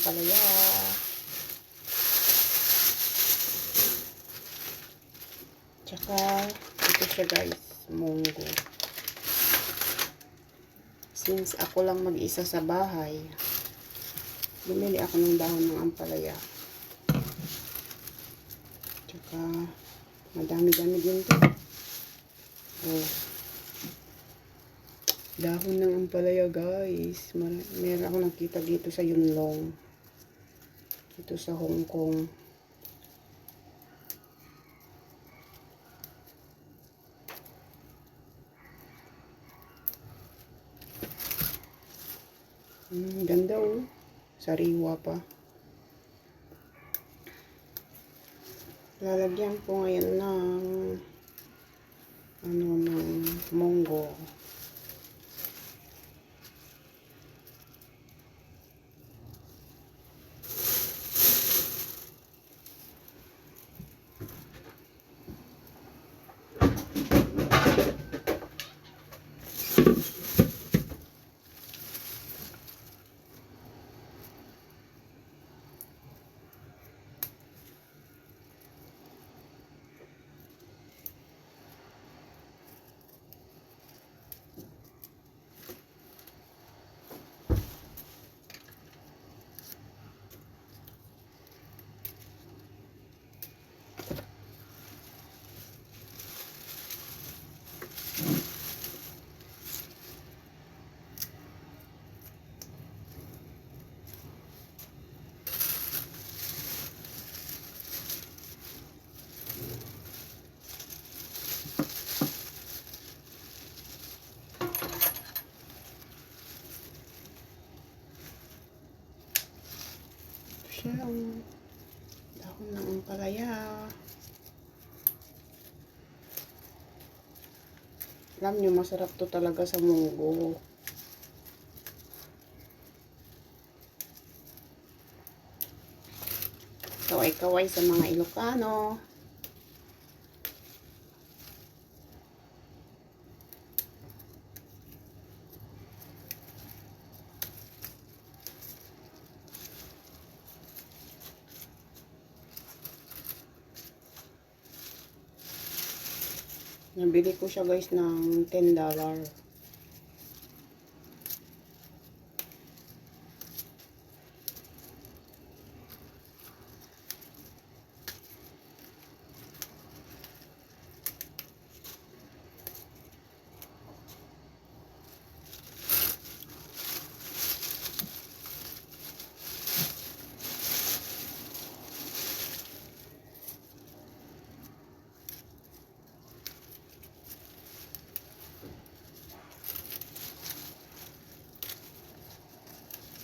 ampalaya. Tsaka, ito siya guys, munggo. Since ako lang mag-isa sa bahay, bumili ako ng dahon ng ampalaya. Tsaka, madami-dami din to. Oh. Dahon ng ampalaya guys. Mar meron ako nakita dito sa Yunlong. Dito sa Hong Kong. Hmm, ganda oh. Sariwa pa. Lalagyan po ngayon ng ano ng monggo. Ang dahon ng ampalaya. Alam nyo, masarap to talaga sa munggo. Kaway-kaway sa mga Ilocano. Nabili ko siya guys ng $10.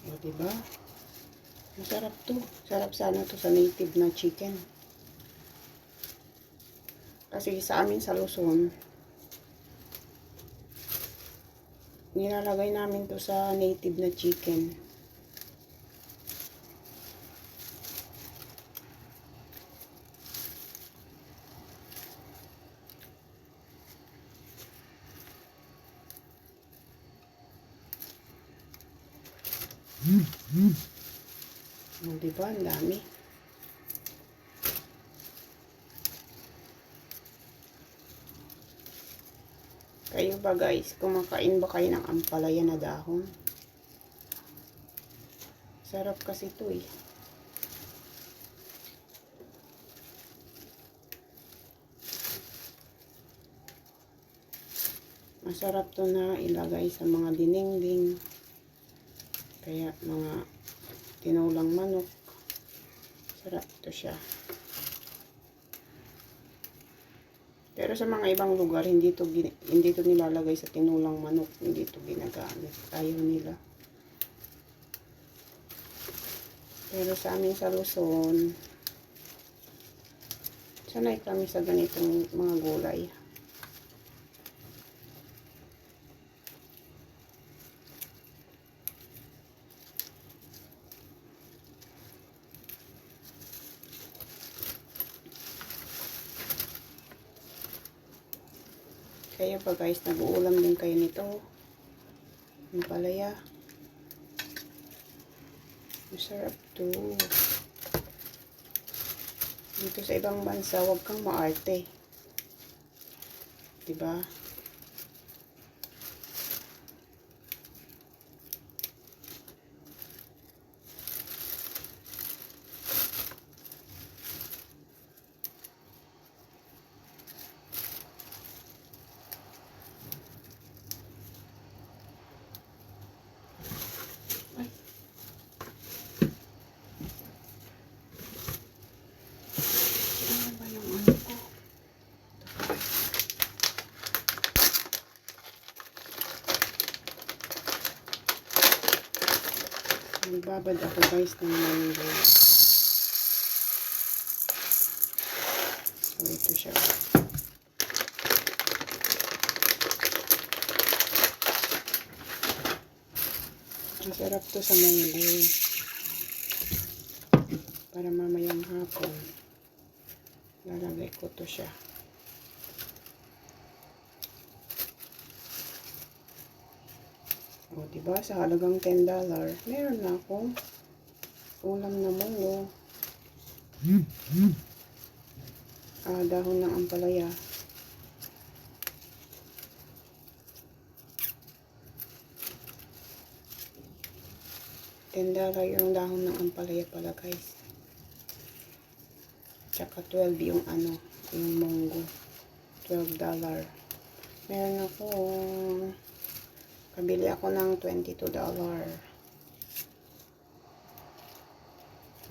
O, diba? Masarap to. Sarap sana to sa native na chicken. Kasi sa amin sa Luzon, nilalagay namin to sa native na chicken. O, diba? Ang dami. Kayo ba guys, kumakain ba kayo ng ampalaya na dahon? Sarap kasi to eh. Masarap to na ilagay sa mga dinengding. Kaya mga tinulang manok. Sarap to siya. Pero sa mga ibang lugar, hindi to, hindi to nilalagay sa tinulang manok. Hindi to ginagamit. Ayaw nila. Pero sa amin sa Luzon, sanay kami sa ganitong mga gulay. Kaya pa guys, nag-uulam din kayo nito. Ang palaya. Masarap to. Dito sa ibang bansa, huwag kang maarte. Diba? Ay. Ano ba yung ano ko? Nagbabad ako guys ng mango. So ito siya. Masarap to sa mango. Para mamayang hapon. Lalagay ko to siya. O, diba? Sa halagang $10, meron na akong ulam na munggo. Ah, dahon ng ampalaya. $10 yung dahon ng ampalaya pala guys. Tsaka 12 yung ano, yung munggo. $12. Meron ako Kabili ako ng $22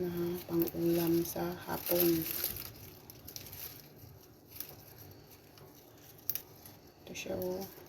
na pang-ulam sa hapon. Ito siya oh.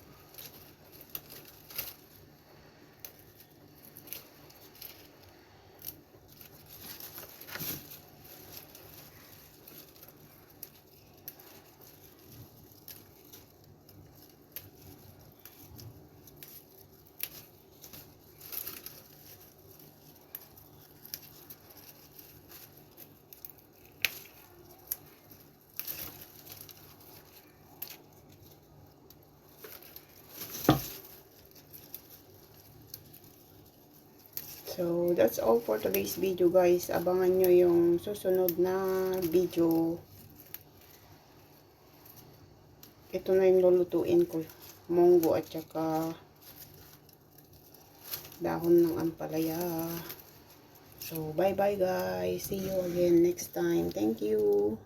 So, that's all for today's video guys. Abangan nyo yung susunod na video. Ito na yung lulutuin ko. Munggo at saka dahon ng ampalaya. So, bye bye guys. See you again next time. Thank you.